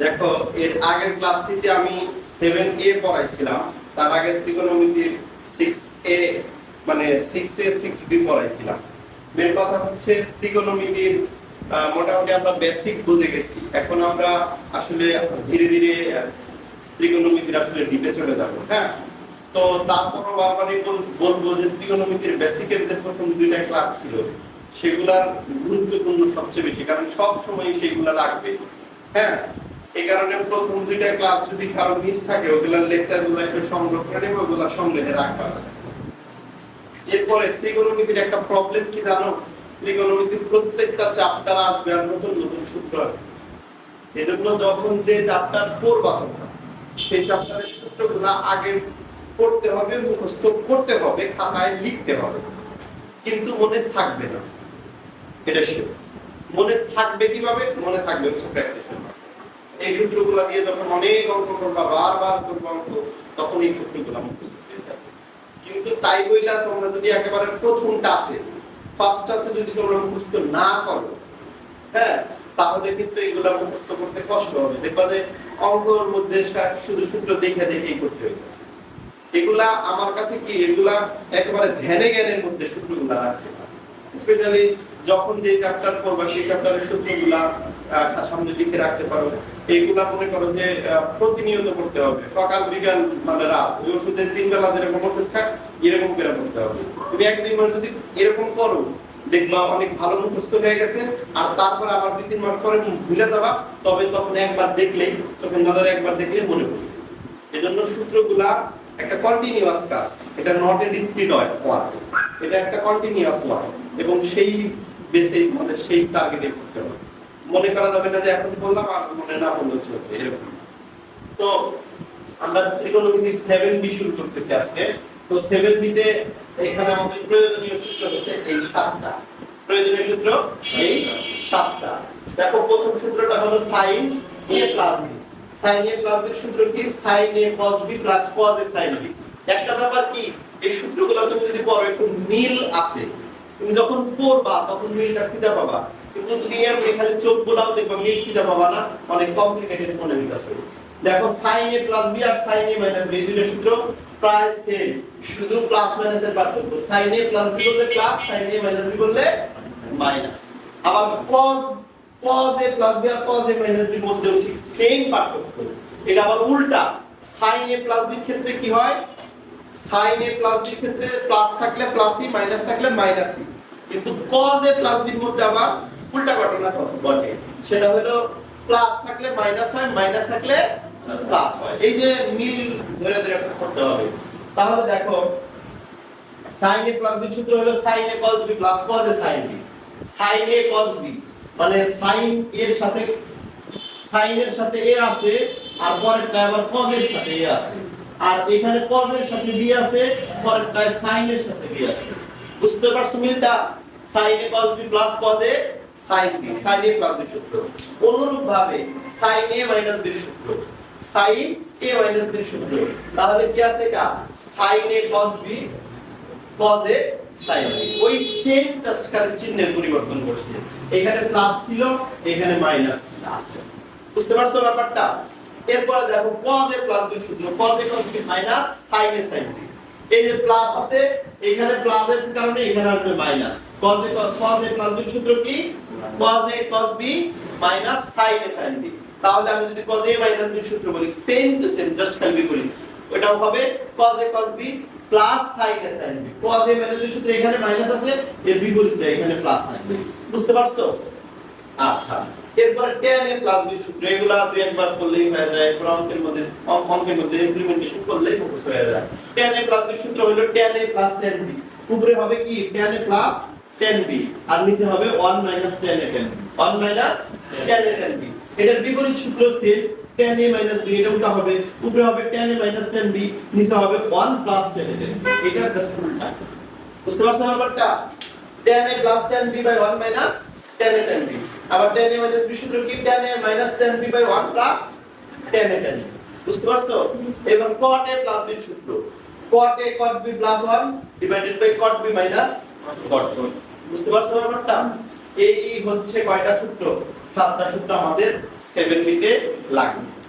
দেখো, এর আগের ক্লাসটিতে আমি সেভেন এ পড়াইছিলাম, তার আগে ত্রিকোণমিতির সিক্স এ মানে সিক্স এ সিক্স বি পড়াইছিলাম। মেন কথা হচ্ছে ত্রিকোণমিতির মোটামুটি আমরা বেসিক বুঝে গেছি। এখন আমরা আসলে ধীরে ধীরে ত্রিকোণমিতির আসলে ডিপে চলে যাব হ্যাঁ? তো তারপরও বল- বলব যে ত্রিকোণমিতির বেসিকের যে প্রথম দুইটা ক্লাস ছিল, সেগুলার গুরুত্বপূর্ণ সবচেয়ে বেশি, কারণ সব সময় সেগুলা লাগবে হ্যাঁ? এই কারণে প্রথম দুইটা ক্লাস যদি কারও মিস থাকে, ওগুলার লেকচারগুলো একটু করে নেবে, ওগুলা সংগ্রহে রাখা এরপরে ত্রিকোণমিতির একটা প্রবলেম কি জানো? ত্রিকোণমিতির প্রত্যেকটা চ্যাপ্টার আসবে আর নতুন নতুন সূত্র আসবে। এজন্য যখন যে চ্যাপ্টার পড়বা তোমরা, সেই চ্যাপ্টারের সূত্রগুলা আগে পড়তে হবে, মুখস্থ করতে হবে, খাতায় লিখতে হবে। কিন্তু মনে থাকবে না। এটা শিওর মনে থাকবে কীভাবে? মনে থাকবে হচ্ছে প্র্যাকটিসের মাধ্যমে। এই সূত্রগুলো দিয়ে যখন অনেক অঙ্ক করবা, বারবার করবা অঙ্ক, তখন এই সূত্রগুলো মুখস্থ হয়ে কিন্তু তাই বইলা তোমরা যদি একেবারে প্রথম টাসে ফার্স্ট টাসে যদি তোমরা মুখস্থ না করো হ্যাঁ তাহলে কিন্তু এগুলা মুখস্থ করতে কষ্ট হবে। দেখবা যে অঙ্কর মধ্যে শুধু সূত্র দেখে দেখেই করতে হইতেছে। এগুলা আমার কাছে কি? এগুলা একেবারে ধ্যানে জ্ঞানের মধ্যে সূত্রগুলা রাখতে পারে স্পেশালি যখন যে চ্যাপ্টার পড়বা, সেই চ্যাপ্টারের সূত্রগুলা সামনে লিখে রাখতে পারো। এইগুলা মনে করো যে প্রতিনিয়ত করতে হবে। সকাল, বিকাল মানে রাত। ওই ওষুধের তিন বেলা যেরকম ওষুধ খায়, এরকম করে করতে হবে। তুমি এক, দুই মাস যদি এরকম করো, দেখবা অনেক ভালো মুখস্থ হয়ে গেছে, আর তারপর আবার দুই, তিন মাস পরে ভুলে যাবা, তবে তখন একবার দেখলেই, চোখের নজরে একবার দেখলে মনে পড়বে এজন্য সূত্রগুলা একটা কন্টিনিউয়াস কাজ। এটা নট এ ডিসক্রিট ওয়ার্ক এটা একটা কন্টিনিউয়াস ওয়ার্ক এবং সেই বেসে মানে সেই টার্গেটে করতে হবে। মনে করা যাবে না যে এখন বললাম আর মনে না বললেও চলবে, এরকম। তো আমরা ত্রিকোণমিতির 7 বি শুরু করতেছি আজকে। তো 7 বিতে এখানে আমাদের প্রয়োজনীয় সূত্র হচ্ছে এই সাতটা। প্রয়োজনীয় সূত্র এই সাতটা। দেখো, প্রথম সূত্রটা হলো sine a plus b sin a plus b সূত্র কি? Sine A cos B plus cos A sin B একটা ব্যাপার কি? এই সূত্রগুলো তুমি যদি পড়ো একটু মিল আছে, তুমি যখন পড়বা, তখন মিলটা খুঁজে পাবা। কিন্তু যদি এমনি খালি চোখ বোলাও দেখবা না, অনেক কমপ্লিকেটেড মনে হইতাছে। দেখো প্লাস আর মাইনাস দুইটা সূত্র প্রায় সেম শুধু প্লাস পার্থক্য। প্লাস বললে প্লাস মাইনাস বললে মাইনাস আবার প্লাস আর মাইনাস মধ্যেও ঠিক সেম পার্থক্য। এটা আবার উল্টা। sin a প্লাস b ক্ষেত্রে কি হয়? sin a প্লাস ক্ষেত্রে প্লাস থাকলে প্লাসই মাইনাস থাকলে মাইনাসই কিন্তু cos প্লাস b মধ্যে আবার উল্টা ঘটনা ঘটে। সেটা হলো প্লাস থাকলে মাইনাস হয় মাইনাস থাকলে প্লাস হয়। এই যে মিল ধরে ধরে করতে হবে। তাহলে দেখো, sin a প্লাস b সূত্র হলো sin a cos b cos a sin b sin a cos b মানে sin এর সাথে, sin এর সাথে a আছে, আর পরেরটা আবার cos এর সাথে a আছে। আর এখানে cos এর সাথে b আছে পরেরটা sin এর সাথে b আছে। বুঝতে পারছ মিলটা? sin a cos b cos a sin b sin a plus b সূত্র। অনুরূপ ভাবে sin a মাইনাস b সূত্র। sin a মাইনাস b সূত্র। তাহলে কি আছে এটা? sin a cos b, cos a sin b ওই সেম জাস্ট খালি চিহ্নের পরিবর্তন করছে। এখানে প্লাস ছিল, এখানে মাইনাস আছে। বুঝতে পারছ ব্যাপারটা? এরপরে দেখো, cos a প্লাস b সূত্র। cos a cos b minus sin a sin b এই যে প্লাস আছে, এখানে প্লাস এর কারণে এখানে আসবে minus cos a cos a plus b সূত্র কি? Cos a cos b minus sin a sin b তাহলে আমি যদি cos a মাইনাস b সূত্র বলি সেম টু সেম জাস্ট খালি বিপরীত ওটাও হবে cos a cos b plus sin a sin b cos a minus b সূত্র এখানে মাইনাস আছে, এর বিপরীতটা এখানে প্লাস থাকবে বুঝতে পারছ? আচ্ছা এরপর tan a প্লাস b সূত্র, এগুলা দুই একবার করলেই হয়ে যায় অঙ্কের মধ্যে অঙ্কের মধ্যে ইমপ্লিমেন্টেশন করলেই মুখস্থ হয়ে যায়। tan a প্লাস b সূত্র হলো tan a plus tan b উপরে হবে কি? tan a plus tan b আর নিচে হবে 1 minus tan a tan b 1 minus tan a tan b এটার বিপরীত সূত্র same tan a minus b এটা উল্টা হবে উপরে হবে tan a minus tan b নিচে হবে 1 plus tan a tan b এটা জাস্ট উল্টা বুঝতে পারছ ব্যাপারটা tan a plus tan b by 1 minus tan a tan b আবার tan a মাইনাস b সূত্র কি tan a minus tan b by 1 plus tan a tan b বুঝতে পারছ এবার cot a b সূত্র cot a cot b plus 1 divided by cot b minus cot 1 বুঝতে পারছ ব্যাপারটা? এই হচ্ছে কয়টা সূত্র? সাতটা সূত্র আমাদের সেভেন নিতে লাগবে।